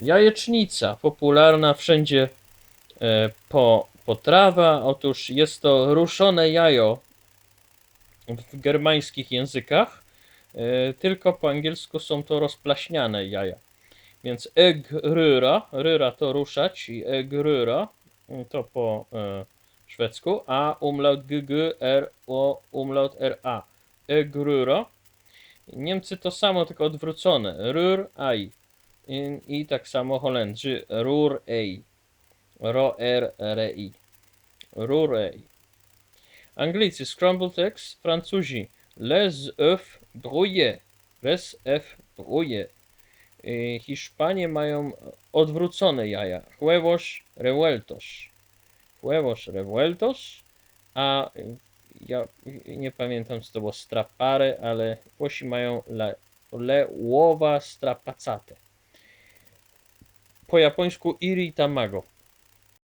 Jajecznica, popularna wszędzie e, po, potrawa. Otóż jest to ruszone jajo w germańskich językach, e, tylko po angielsku są to rozplaśniane jaja. Więc egryra, ryra to ruszać i egryra to po e, szwedzku, a umlaut gg, r, o, umlaut ra. Egryra. Niemcy to samo, tylko odwrócone. Rur, aj. I, I tak samo Holendrzy. Rur, ej. Ro, r, re, i. Rur, ej. Anglicy scrambled eggs, Francuzi les œufs brouillés, les œufs brouillés. Y, Hiszpanie mają odwrócone jaja, huevos revueltos. Huevos revueltos, a ja nie pamiętam co to było strapare, ale Włosi mają le, le uova strapazzate. Po japońsku iri tamago.